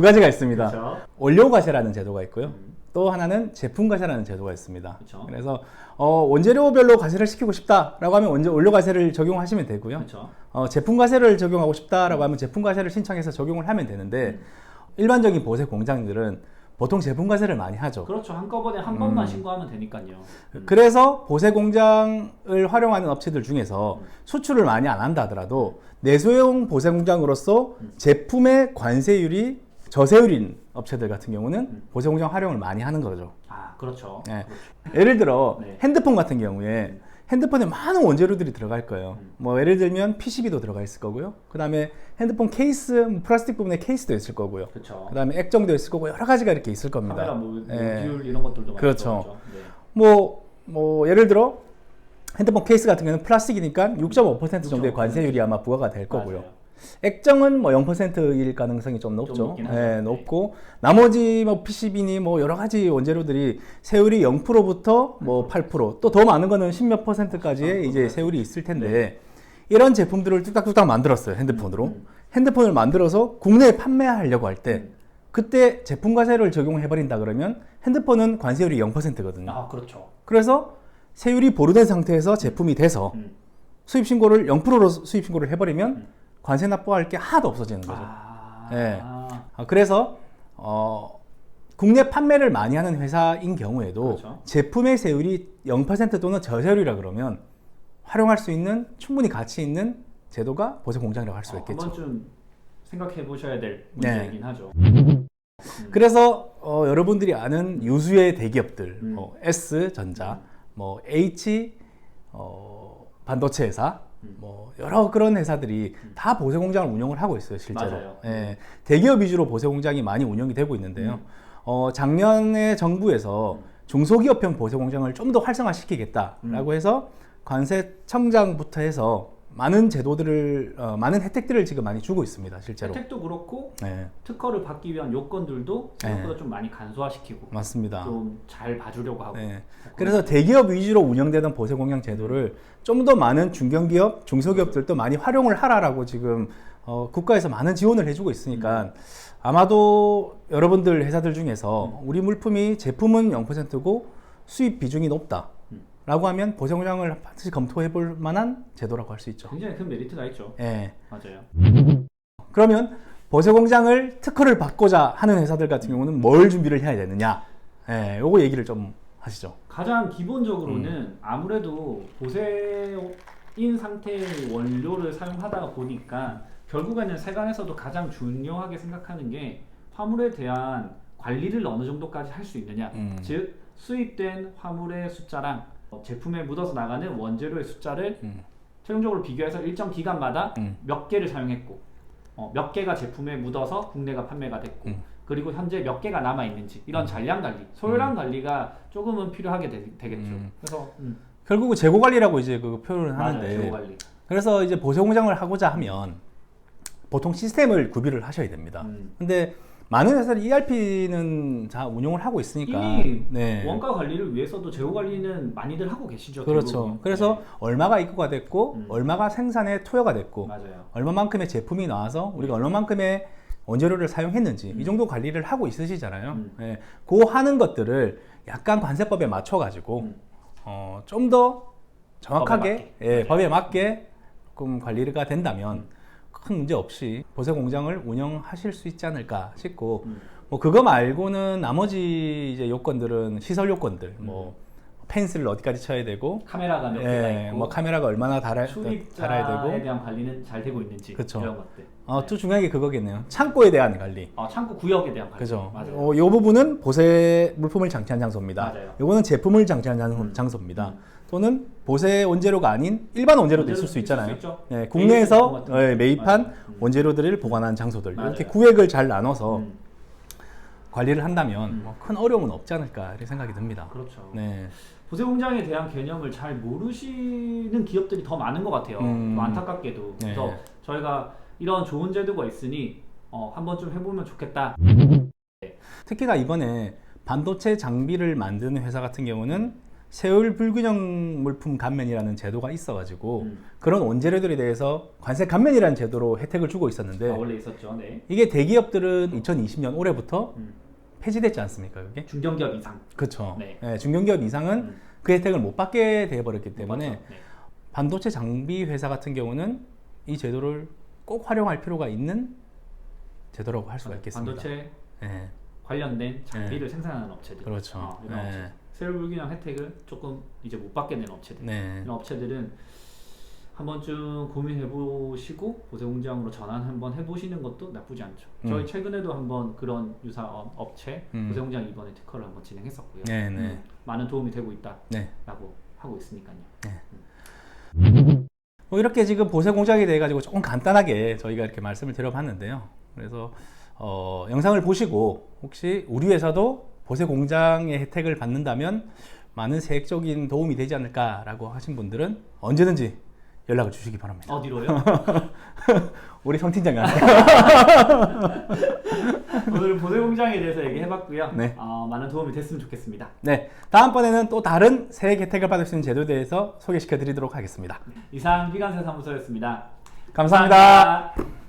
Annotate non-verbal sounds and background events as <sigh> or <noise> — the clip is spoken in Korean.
두 가지가 있습니다. 그렇죠. 원료 과세라는 제도가 있고요. 음. 또 하나는 제품 과세라는 제도가 있습니다. 그쵸. 그래서 어, 원재료별로 과세를 시키고 싶다라고 하면 원재, 원료 과세를 적용하시면 되고요. 그렇죠. 어, 제품 과세를 적용하고 싶다라고 하면 제품 과세를 신청해서 적용을 하면 되는데 음. 일반적인 보세 공장들은 보통 제품 과세를 많이 하죠. 그렇죠. 한꺼번에 한 번만 음. 신고하면 되니까요. 음. 그래서 보세 공장을 활용하는 업체들 중에서 수출을 많이 안 한다 하더라도 내수용 보세 공장으로서 제품의 관세율이 저세율인 업체들 같은 경우는 음. 보세 공장 활용을 많이 하는 거죠. 아, 그렇죠. 네. 그렇죠. 예를 들어 네. 핸드폰 같은 경우에 핸드폰에 많은 원재료들이 들어갈 거예요. 음. 뭐 예를 들면 PCB도 들어가 있을 거고요. 그 다음에 핸드폰 케이스, 뭐 플라스틱 부분에 케이스도 있을 거고요. 그렇죠. 그 다음에 액정도 있을 거고 여러 가지가 이렇게 있을 겁니다. 카메라 뭐 예. 모듈 이런 것들도 많이 그렇죠. 네. 뭐, 뭐 예를 들어 핸드폰 케이스 같은 경우는 플라스틱이니까 6.5% 정도의 6.5% 관세율이 아마 부과가 될 거고요. 맞아요. 액정은 뭐 0%일 가능성이 좀 높죠. 하죠. 예, 네. 높고 나머지 뭐 PCB니 뭐 여러 가지 원재료들이 세율이 0%부터 뭐 8%또 더 많은 거는 10몇 퍼센트까지의 이제 세율이 있을 텐데 이런 제품들을 뚝딱뚝딱 만들었어요 핸드폰으로. 네. 음. 핸드폰을 만들어서 국내에 판매하려고 할때 음. 그때 제품 과세를 적용해 버린다 그러면 핸드폰은 관세율이 0%거든요. 아, 그렇죠. 그래서 세율이 보류된 상태에서 제품이 돼서 음. 수입 신고를 0%로 수입 신고를 해버리면 음. 관세 납부할 게 하나도 없어지는 거죠. 아. 네. 아, 그래서 어, 국내 판매를 많이 하는 회사인 경우에도 그렇죠. 제품의 세율이 0% 또는 저세율이라 그러면 활용할 수 있는 충분히 가치 있는 제도가 보세 공장이라고 할수 어, 있겠죠. 한번 좀 생각해 보셔야 될 네. 문제이긴 하죠. <laughs> 그래서 어, 여러분들이 아는 유수의 대기업들, 음. 뭐 S 전자, 뭐 H 어, 반도체 회사, 음. 뭐 여러 그런 회사들이 다 보세 공장을 운영을 하고 있어요, 실제로. 맞아요. 예, 대기업 위주로 보세 공장이 많이 운영이 되고 있는데요. 음. 어, 작년에 정부에서 중소기업형 보세 공장을 좀 더 활성화시키겠다라고 해서 관세청장부터 해서 많은 제도들을 어, 많은 혜택들을 지금 많이 주고 있습니다, 실제로. 혜택도 그렇고 네, 특허를 받기 위한 요건들도 생각보다 네. 좀 많이 간소화시키고 맞습니다. 좀 잘 봐주려고 하고. 네. 그래서 대기업 위주로 운영되던 보세 공장 제도를 좀 더 많은 중견기업, 중소기업들도 많이 활용을 하라라고 지금 어, 국가에서 많은 지원을 해주고 있으니까 아마도 여러분들 회사들 중에서 우리 물품이 제품은 0%고 수입 비중이 높다. 라고 하면 보세 공장을 반드시 검토해 볼 만한 제도라고 할 수 있죠. 굉장히 큰 메리트가 있죠. 예. 맞아요. 그러면 보세 공장을 특허를 받고자 하는 회사들 같은 경우는 뭘 준비를 해야 되느냐? 예, 요거 얘기를 좀 하시죠. 가장 기본적으로는 음. 아무래도 보세인 상태의 원료를 사용하다 보니까 결국에는 세관에서도 가장 중요하게 생각하는 게 화물에 대한 관리를 어느 정도까지 할 수 있느냐. 음. 즉 수입된 화물의 숫자랑 어, 제품에 묻어서 나가는 원재료의 숫자를 음. 최종적으로 비교해서 일정 기간마다 음. 몇 개를 사용했고 어, 몇 개가 제품에 묻어서 국내가 판매가 됐고 음. 그리고 현재 몇 개가 남아 있는지 이런 잔량 관리, 소요량 관리가 조금은 필요하게 되, 겠죠 음. 그래서 음, 결국은 재고 관리라고 이제 그 표현을 맞아요, 하는데 관리. 그래서 이제 보세 공장을 하고자 하면 보통 시스템을 구비를 하셔야 됩니다. 음. 근데 많은 회사들이 ERP는 다 운용을 하고 있으니까 이미 네. 원가 관리를 위해서도 재고 관리는 많이들 하고 계시죠. 그렇죠. 대부분. 그래서 네, 얼마가 입고가 됐고 음. 얼마가 생산에 투여가 됐고 맞아요. 얼마만큼의 제품이 나와서 우리가 얼마만큼의 원재료를 사용했는지 이 정도 관리를 하고 있으시잖아요. 음. 예, 그 하는 것들을 약간 관세법에 맞춰 가지고 음. 어, 좀 더 정확하게 법에 맞게. 예. 음. 법에 맞게 조금 관리가 된다면 큰 문제 없이 보세 공장을 운영하실 수 있지 않을까 싶고 음. 뭐 그거 말고는 나머지 이제 요건들은 시설 요건들 뭐 펜스를 어디까지 쳐야 되고 카메라가 몇 개가 예, 있고 뭐 카메라가 얼마나 달아, 달아야 출입자에 되고 대한 관리는 잘 되고 있는지 그쵸. 이런 것들. 어, 또 중요한 게 그거겠네요. 창고에 대한 관리. 어, 창고 구역에 대한 관리. 그죠. 맞아요. 어, 요 부분은 보세 물품을 장치한 장소입니다. 맞아요. 요거는 제품을 장치한 장- 음. 장소 입니다. 음. 또는 보세 원재료가 아닌 일반 원재료도 있을 수 있잖아요. 있죠. 네, 국내에서 제품 같은 예, 거. 매입한 맞아요. 음. 원재료들을 보관한 장소들 이렇게 맞아요. 구획을 잘 나눠서 음, 관리를 한다면 음. 뭐큰 어려움은 없지 않을까 이렇게 생각이 듭니다. 그렇죠. 네. 보세 공장에 대한 개념을 잘 모르시는 기업들이 더 많은 것 같아요. 음. 또 안타깝게도. 네. 그래서 저희가 이런 좋은 제도가 있으니 어, 한번 좀 해보면 좋겠다. 특히나 이번에 반도체 장비를 만드는 회사 같은 경우는 세율 불균형 물품 감면이라는 제도가 있어가지고 음. 그런 원재료들에 대해서 관세 감면이라는 제도로 혜택을 주고 있었는데 아, 원래 있었죠. 네. 이게 대기업들은 2020년 올해부터 음. 폐지됐지 않습니까? 그게? 중견기업 이상. 그렇죠. 네. 예, 중견기업 이상은 음. 그 혜택을 못 받게 돼버렸기 때문에? 네. 반도체 장비 회사 같은 경우는 이 제도를 꼭 활용할 필요가 있는 제도라고 할 수가 있겠습니다. 반도체 예, 관련된 장비를 생산하는 업체들. 그렇죠. 어, 네. 업체. 세율 불균형 혜택을 조금 이제 못 받게 된 업체들. 네. 이런 업체들은 한 번쯤 고민해 보시고 보세 공장으로 전환 한번 해보시는 것도 나쁘지 않죠. 저희 음. 최근에도 한번 그런 유사 업- 업체 음. 보세 공장 이번에 특허를 한번 진행했었고요. 네, 네. 음, 많은 도움이 되고 있다라고 네. 하고 있으니까요. 뭐 이렇게 지금 보세 공장에 대해 가지고 조금 간단하게 저희가 이렇게 말씀을 드려봤는데요. 그래서 어, 영상을 보시고 혹시 우리 회사도 보세 공장의 혜택을 받는다면 많은 세액적인 도움이 되지 않을까라고 하신 분들은 언제든지 연락을 주시기 바랍니다. 어디로요? <laughs> 우리 성 팀장님한테. <laughs> 오늘 보세 공장에 대해서 얘기해봤고요. 네. 어, 많은 도움이 됐으면 좋겠습니다. 네, 다음번에는 또 다른 세액 혜택을 받을 수 있는 제도에 대해서 소개시켜 드리도록 하겠습니다. 이상 비관세 사무소였습니다. 감사합니다. 감사합니다.